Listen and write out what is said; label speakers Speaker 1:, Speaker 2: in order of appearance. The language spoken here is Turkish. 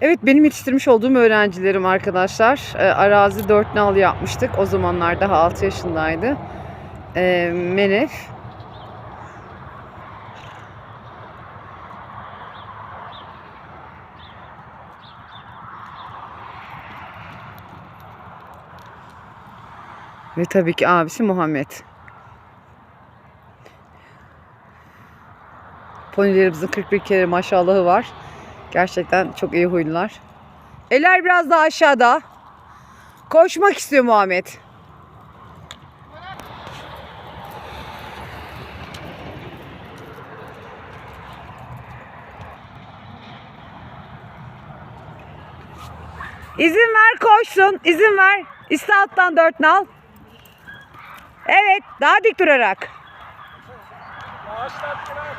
Speaker 1: Evet benim yetiştirmiş olduğum öğrencilerim arkadaşlar. Ee, arazi 4 nal yapmıştık. O zamanlar daha 6 yaşındaydı. Ee, Menef. Ve tabii ki abisi Muhammed. Ponilerimizin 41 kere maşallahı var. Gerçekten çok iyi huylular. Eller biraz daha aşağıda. Koşmak istiyor Muhammed. İzin ver koşsun. İzin ver. İste alttan dört nal. Evet. Daha dik durarak.
Speaker 2: Yavaşlat biraz.